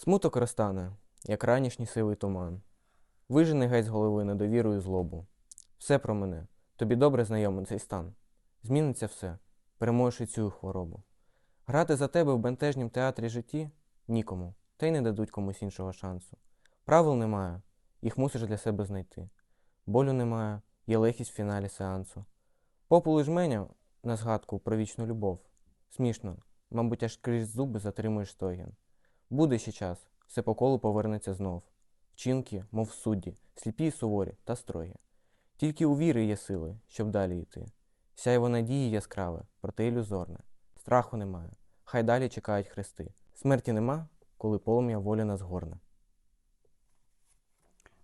Смуток розтане, як ранішній сивий туман. Вижени геть з голови недовіру і злобу. Все про мене, тобі добре знайомий цей стан. Зміниться все, переможеш і цю хворобу. Грати за тебе в бентежнім театрі житті нікому, та й не дадуть комусь іншого шансу. Правил немає, їх мусиш для себе знайти. Болю немає, є легкість в фіналі сеансу. Попули жменя на згадку про вічну любов. Смішно, мабуть, аж крізь зуби затримуєш стогін. Буде ще час, все по колу повернеться знов. Вчинки, мов судді, сліпі й суворі та строгі. Тільки у віри є сили, щоб далі йти. Сяйво надії яскраве, проте ілюзорне. Страху немає, хай далі чекають хрести. Смерті нема, коли полум'я волі нас горне.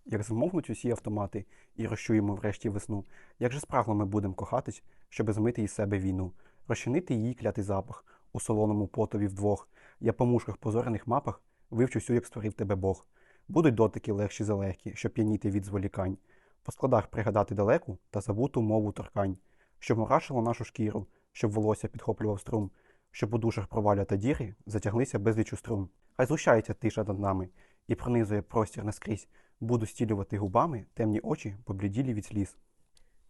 Як змовнуть усі автомати і розчуємо врешті весну, як же спрагло ми будем кохатись, щоби змити із себе війну, розчинити її клятий запах у солоному потові вдвох. Я по мушках позорених мапах вивчусь, як створив тебе Бог. Будуть дотики легші за легкі, щоб п'яніти від зволікань, по складах пригадати далеку та забуту мову торкань, щоб мурашило нашу шкіру, щоб волосся підхоплював струм, щоб у душах проваля та діри затяглися безлічу струн. Хай злущається тиша над нами і пронизує простір наскрізь. Буду стілювати губами темні очі, побліділі від сліз.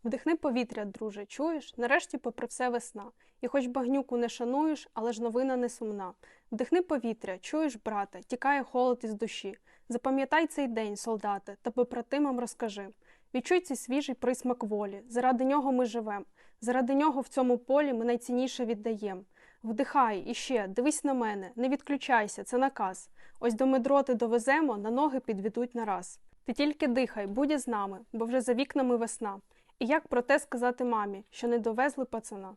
Вдихни повітря, друже, чуєш? Нарешті, попри все весна. І хоч багнюку не шануєш, але ж новина не сумна. Вдихни повітря, чуєш, брате, тікає холод із душі. Запам'ятай цей день, солдате, та побратимам розкажи. Відчуй цей свіжий присмак волі. Заради нього ми живем. Заради нього в цьому полі ми найцінніше віддаєм. Вдихай іще, дивись на мене, не відключайся, це наказ. Ось до медроти довеземо, на ноги підведуть нараз. Ти тільки дихай, будь із нами, бо вже за вікнами весна. І як про те сказати мамі, що не довезли пацана?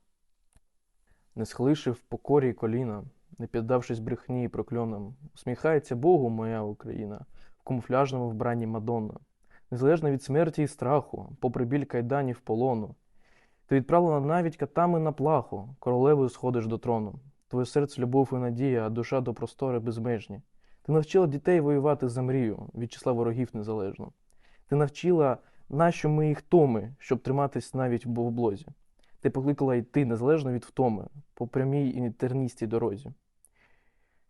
не схлишив в покорі коліна, не піддавшись брехні і прокльонам, усміхається Богу моя Україна в камуфляжному вбранні Мадонна, незалежно від смерті і страху, попри біль кайданів полону. Ти відправлена навіть катами на плаху, королевою сходиш до трону. Твоє серце любов і надія, а душа до простори безмежні. Ти навчила дітей воювати за мрію від числа ворогів незалежно. Ти навчила, нащо ми їх томи, щоб триматись навіть в облозі. Ти покликала йти незалежно від втоми, по прямій і терністій дорозі.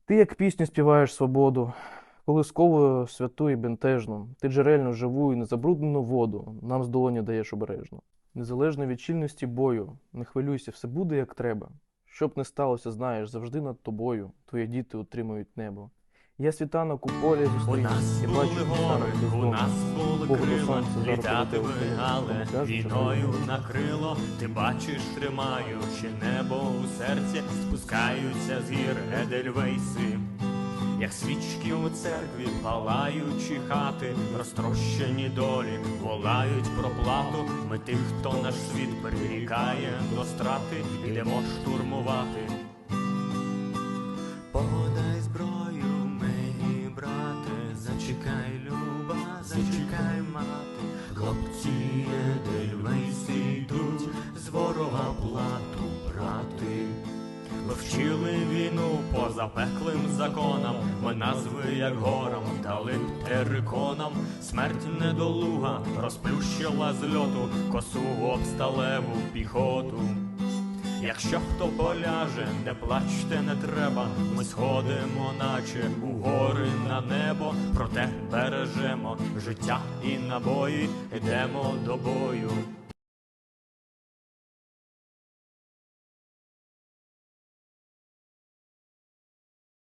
Ти, як пісню, співаєш свободу, колисковою святу і бентежну, ти джерельну, живу і незабруднену воду нам з долоні даєш обережно. Незалежно від чільності бою, не хвилюйся, все буде як треба. Щоб не сталося, знаєш, завжди над тобою твої діти утримують небо. Я світанок у полі зустріну, були бачу гори, світанок без у дому. нас були Богу крила, літати вигали, війною ми- накрило, ти бачиш, тримаючи небо у серці, спускаються з гір Едельвейси. Як свічки у церкві, палаючі хати, розтрощені долі, волають про плату. Ми тих, хто наш світ прирікає до страти, ідемо штурмувати. Вчили війну по запеклим законам, ми назви як горам дали териконам. Смерть недолуга розплющила з льоту косу об сталеву піхоту. Якщо хто поляже, не плачте не треба, ми сходимо, наче у гори на небо, проте бережемо життя і набої, йдемо до бою.